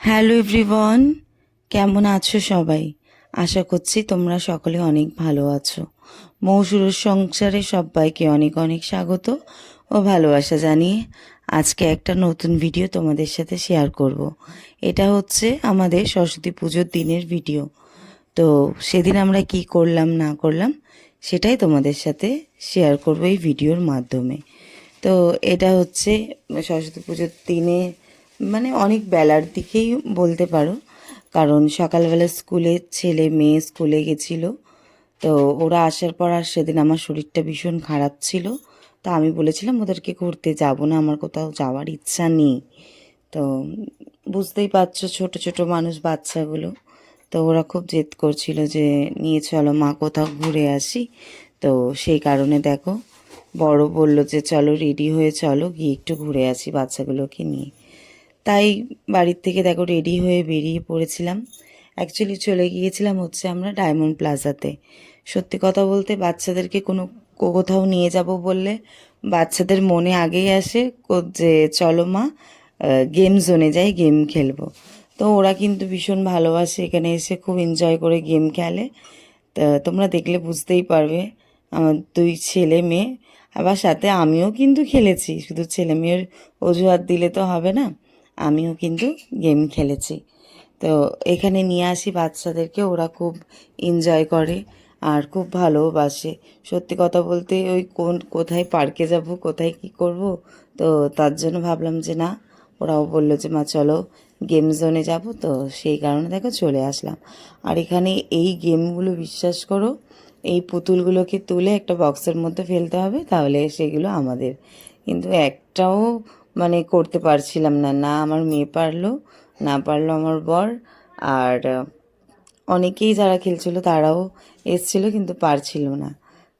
Hello everyone, কেমন আছো সবাই? আশা করছি তোমরা সকলে অনেক ভালো আছো। মৌসুরের সংসারে সবাইকে অনেক অনেক স্বাগত ও ভালোবাসা জানিয়ে আজকে একটা নতুন ভিডিও তোমাদের সাথে শেয়ার করব। এটা হচ্ছে আমাদের সরস্বতী পুজোর দিনের ভিডিও। তো সেদিন আমরা কি করলাম, না করলাম, সেটাই তোমাদের সাথে শেয়ার করব এই ভিডিওর মাধ্যমে। তো এটা হচ্ছে সরস্বতী পুজোর দিনে মানে অনেক বেলার দিকেই বলতে পারো। কারণ সকালবেলা স্কুলে ছেলে মেয়ে স্কুলে গেছিল, তো ওরা আসার পর আর সেদিন আমার শরীরটা ভীষণ খারাপ ছিল। তা আমি বলেছিলাম, ওদেরকে ঘুরতে যাব না, আমার কোথাও যাওয়ার ইচ্ছা নেই। তো বুঝতেই পারছ ছোট ছোট মানুষ বাচ্চাগুলো। তো ওরা খুব জেদ করছিল যে, নিয়ে চলো, মা কোথাও ঘুরে আসি। তো সেই কারণে দেখো, বড় বলল যে, চলো রেডি হয়ে চলো, গিয়ে একটু ঘুরে আসি বাচ্চাগুলোকে নিয়ে। তাই বাড়ির থেকে দেখো রেডি হয়ে বেরিয়ে পড়েছিলাম। অ্যাকচুয়ালি চলে গিয়েছিলাম হচ্ছে আমরা ডায়মন্ড প্লাজাতে সত্যি কথা বলতে বাচ্চাদেরকে কোনো কোথাও নিয়ে যাব বললে বাচ্চাদের মনে আগেই আসে যে চলো মা গেম জোনে যাই গেম খেলব। তো ওরা কিন্তু ভীষণ ভালোবাসে, এখানে এসে খুব এনজয় করে গেম খেলে। তোমরা দেখলে বুঝতেই পারবে, আমার দুই ছেলে মেয়ে, আবার সাথে আমিও কিন্তু খেলেছি। শুধু ছেলে মেয়ের অজুহাত দিলে তো হবে না। আমিও কিন্তু গেম খেলেছি। তো এখানে নিয়ে আসি বাচ্চাদেরকে, ওরা খুব এনজয় করে আর খুব ভালোবাসে সত্যি কথা বলতে ওই কোন, কোথায় পার্কে যাব, কোথায় কি করব? তো তার জন্য ভাবলাম যে না, ওরাও বলল যে, মা, চলো গেম জোনে যাব। তো সেই কারণে দেখো চলে আসলাম। আর এখানে এই গেমগুলো বিশ্বাস করো, এই পুতুলগুলোকে তুলে একটা বক্সের মধ্যে ফেলতে হবে, তাহলে সেগুলো আমাদের। কিন্তু একটাও মানে করতে পারছিলাম না। না আমার মেয়ে পারল, না পারল আমার বর। আর অনেকেই যারা খেলছিল তারাও এসছিল কিন্তু পারছিল না।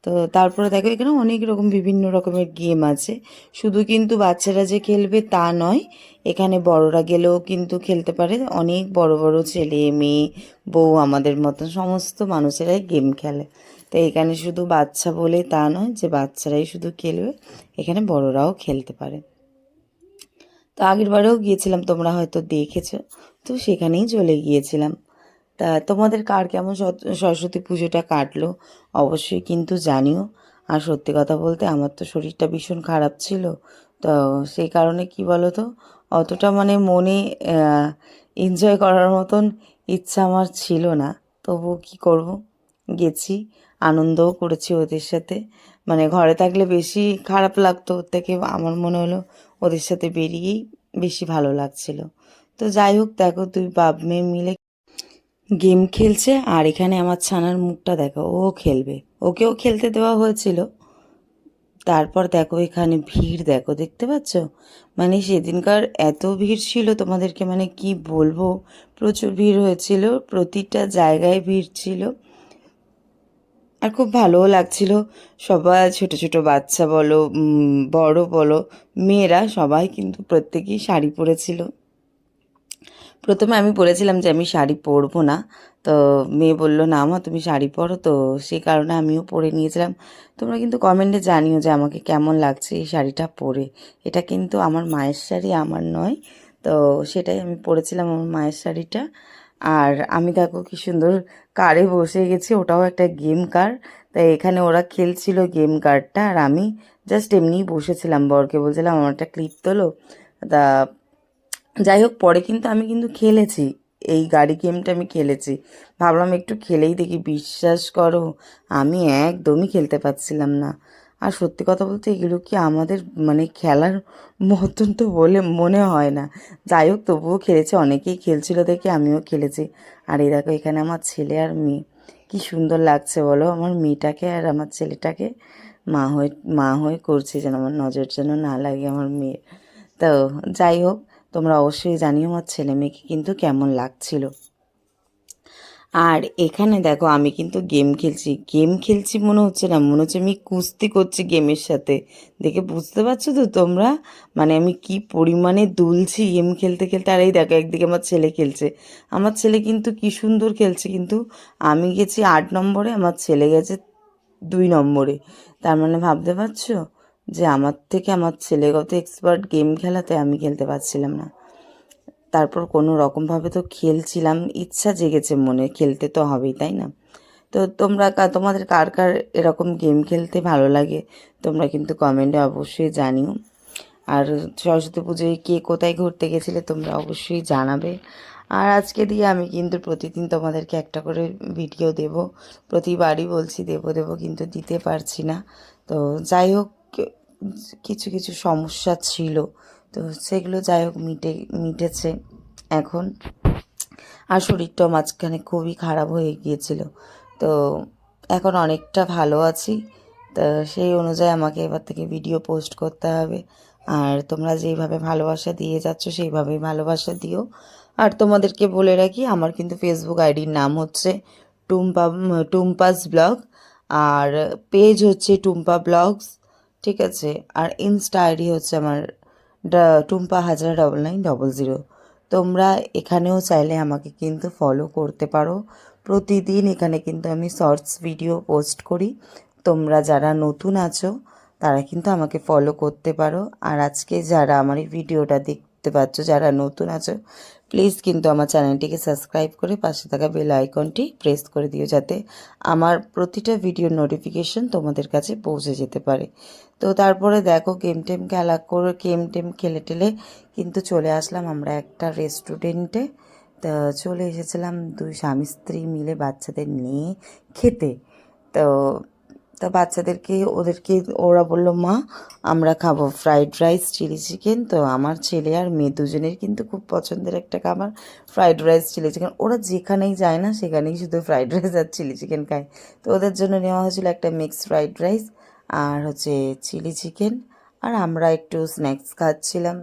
তো তারপরে দেখো এখানে অনেক রকম বিভিন্ন রকমের গেম আছে। শুধু কিন্তু বাচ্চারা যে খেলবে তা নয়, এখানে বড়রা গেলেও কিন্তু খেলতে পারে। অনেক বড় বড় ছেলে, মেয়ে, বউ আমাদের মতন সমস্ত মানুষেরাই গেম খেলে। তো এখানে শুধু বাচ্চা বলে তা নয় যে বাচ্চারাই শুধু খেলবে, এখানে বড়রাও খেলতে পারে। তো আগের বারেও গিয়েছিলাম, তোমরা হয়তো দেখেছ। তো সেখানেই চলে গিয়েছিলাম। তা তোমাদের কার কেমন সরস্বতী পুজোটা কাটলো? অবশ্যই কিন্তু জানিও। আর সত্যি কথা বলতে আমার তো শরীরটা ভীষণ খারাপ ছিল। তো সেই কারণে কি বলো তো অতটা মানে মনে এনজয় করার মতন ইচ্ছা আমার ছিল না। তবু কি করব? গেছি, আনন্দও করেছি ওদের সাথে। মানে ঘরে থাকলে বেশি খারাপ লাগতো, ওর থেকে আমার মনে হলো ওদের সাথে বেরিয়েই বেশি ভালো লাগছিল। তো যাই হোক, দেখো দুই বাপ মেয়ে মিলে গেম খেলছে, আর এখানে আমার ছানার মুখটা দেখো, ও খেলবে। ওকেও খেলতে দেওয়া হয়েছিল। তারপর দেখো এখানে ভিড়, দেখো দেখতে পাচ্ছ? মানে সেদিনকার এত ভিড় ছিল তোমাদেরকে মানে কি বলব? প্রচুর ভিড় হয়েছিল, প্রতিটা জায়গায় ভিড় ছিল। আর খুব ভালোও লাগছিল। সবাই ছোট ছোট বাচ্চা বলো বড় বলো, মেয়েরা সবাই কিন্তু প্রত্যেকেই শাড়ি পরেছিল। প্রথমে আমি বলেছিলাম যে আমি শাড়ি পরবো না। তো মেয়ে বলল, না মা, তুমি শাড়ি পরো। তো সেই কারণে আমিও পরে নিয়েছিলাম। তোমরা কিন্তু কমেন্টে জানিও যে আমাকে কেমন লাগছে এই শাড়িটা পরে। এটা কিন্তু আমার মায়ের শাড়ি, আমার নয়। তো সেটাই আমি পরেছিলাম আমার মায়ের শাড়িটা। আর আমি দেখো কি সুন্দর কারে বসে গেছি, ওটাও একটা গেম কার তাই এখানে ওরা খেলছিল গেম কারটা আর আমি জাস্ট এমনিই বসেছিলাম বরকে, বলছিলাম, আমার একটা ক্লিপ তোলো। তা যাই হোক, পরে কিন্তু আমি কিন্তু খেলেছি, এই গাড়ি গেমটা আমি খেলেছি। ভাবলাম একটু খেলেই দেখি, বিশ্বাস করো, আমি একদমই খেলতে পারছিলাম না। আর সত্যি কথা বলতে এগুলো কি আমাদের মানে খেলার মতন তো বলে মনে হয় না। যাই হোক, তবুও খেলেছি, অনেকেই খেলছিল দেখে, আমিও খেলেছি। আর এই দেখো, এখানে আমার ছেলে আর মেয়ে। কি সুন্দর লাগছে বলো, আমার মেয়েটাকে আর আমার ছেলেটাকে মা হয়ে মা হয়ে করছে যেন, আমার নজর যেন না লাগে আমার মেয়ের। তো যাই হোক, তোমরা অবশ্যই জানিও আমার ছেলে মেয়েকে কিন্তু কেমন লাগছিল। আর এখানে দেখো আমি কিন্তু গেম খেলছি। গেম খেলছি মনে হচ্ছে না, মনে হচ্ছে আমি কুস্তি করছি গেমের সাথে। দেখে বুঝতে পারছ তো তোমরা? মানে আমি কি পরিমাণে দুলছি গেম খেলতে খেলতে? আর এই দেখো, একদিকে আমার ছেলে খেলছে। আমার ছেলে কিন্তু কি সুন্দর খেলছে কিন্তু আমি গেছি আট নম্বরে, আমার ছেলে গেছে দুই নম্বরে। তার মানে ভাবতে পারছ? যে আমার থেকে আমার ছেলে কত এক্সপার্ট গেম খেলাতে আমি খেলতে পারছিলাম না। তারপর কোনো রকমভাবে তো খেলছিলাম। ইচ্ছা জেগেছে মনে, খেলতে তো হবেই, তাই না? তো তোমরা তোমাদের কার কার এরকম গেম খেলতে ভালো লাগে? তোমরা কিন্তু কমেন্টে অবশ্যই জানিও। আর সরস্বতী পুজোয় কে কোথায় ঘুরতে গেছিলে তোমরা অবশ্যই জানাবে। আর আজকে দিয়ে আমি কিন্তু প্রতিদিন তোমাদেরকে একটা করে ভিডিও দেব। প্রতিবারই বলছি দেব দেব কিন্তু দিতে পারছি না। তো যাই হোক, কিছু কিছু সমস্যা ছিল। তো সেগুলো যাই হোক মিটে, মিটেছে এখন। আর শরীরটাও মাঝখানে খুবই খারাপ হয়ে গিয়েছিল। তো এখন অনেকটা ভালো আছি। তা সেই অনুযায়ী আমাকে এবার থেকে ভিডিও পোস্ট করতে হবে। আর তোমরা যেইভাবে ভালোবাসা দিয়ে যাচ্ছ, সেইভাবেই ভালোবাসা দিও। আর তোমাদেরকে বলে রাখি, আমার কিন্তু ফেসবুক আইডির নাম হচ্ছে টুম্পা, টুম্পাস ব্লগ। আর পেজ হচ্ছে টুম্পা ব্লগস, ঠিক আছে? আর ইনস্টা আইডি হচ্ছে আমার Tumpa Hazra double nine double zero তোমরা এখানেও চাইলে আমাকে কিন্তু ফলো করতে পারো। প্রতিদিন এখানে কিন্তু আমি শর্টস ভিডিও পোস্ট করি। তোমরা যারা নতুন আছো, তারা কিন্তু আমাকে ফলো করতে পারো। আর আজকে যারা আমার এই ভিডিওটা দেখতে পাচ্ছ, যারা নতুন আছো প্লিজ কিন্তু আমার চ্যানেলটিকে সাবস্ক্রাইব করে পাশে থাকা বেল আইকনটি প্রেস করে দিও যাতে আমার প্রতিটা ভিডিওর নোটিফিকেশন তোমাদের কাছে পৌঁছে যেতে পারে। তো তারপরে দেখো গেম টেম খেলা করে গেম টেম খেলে টেলে কিন্তু চলে আসলাম আমরা একটা রেস্টুরেন্টে তা চলে এসেছিলাম দুই স্বামী স্ত্রী মিলে বাচ্চাদের নিয়ে খেতে। তো তা বাচ্চাদেরকে, ওদেরকে ওরা বলল, মা, আমরা খাব ফ্রাইড রাইস চিলি চিকেন তো আমার ছেলে আর মেয়ে দুজনের কিন্তু খুব পছন্দের একটা খাবার ফ্রাইড রাইস চিলি চিকেন ওরা যেখানেই যায় না, সেখানেই শুধু ফ্রাইড রাইস আর চিলি চিকেন খায়। তো ওদের জন্য নেওয়া হয়েছিল একটা মিক্স ফ্রাইড রাইস আর হচ্ছে চিলি চিকেন আর আমরা একটু স্ন্যাক্স খাচ্ছিলাম।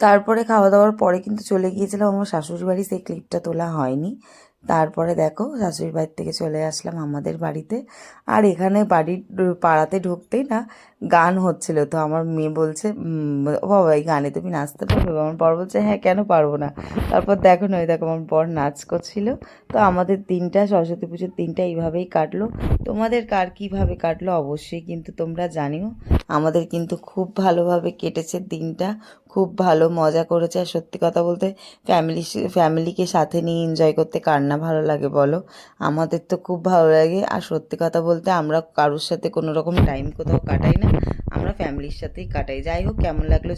তারপরে খাওয়া দাওয়ার পরে কিন্তু চলে গিয়েছিলাম, আমার শাশুড়ি বাড়ি, সেই ক্লিপটা তোলা হয়নি। তারপরে দেখো শাশুড়ি বাড়ির থেকে চলে আসলাম আমাদের বাড়িতে। আর এখানে বাড়ির পাড়াতে ঢুকতেই না গান হচ্ছিল। তো আমার মেয়ে বলছে বাবা, এই গানে তুমি নাচতে পারবে? আমার বর বলছে হ্যাঁ কেন পারব না? তারপর দেখো নয় দেখো আমার বর নাচ করছিল। তো আমাদের দিনটা সরস্বতী পুজোর দিনটা এইভাবেই কাটলো। তোমাদের কার কীভাবে কাটলো? অবশ্যই কিন্তু তোমরা জানিও। আমাদের কিন্তু খুব ভালোভাবে কেটেছে দিনটা। খুব ভালো মজা করেছে। আর সত্যি কথা বলতে ফ্যামিলি ফ্যামিলিকে সাথে নিয়ে এনজয় করতে কার না ভালো লাগে বলো? আমাদের তো খুব ভালো লাগে। আর সত্যি কথা বলতে, আমরা কারোর সাথে কোনো রকম টাইম কোথাও কাটাই না। আমরা ফ্যামিলির সাথেই কাটাই। যাই হোক কেমন লাগল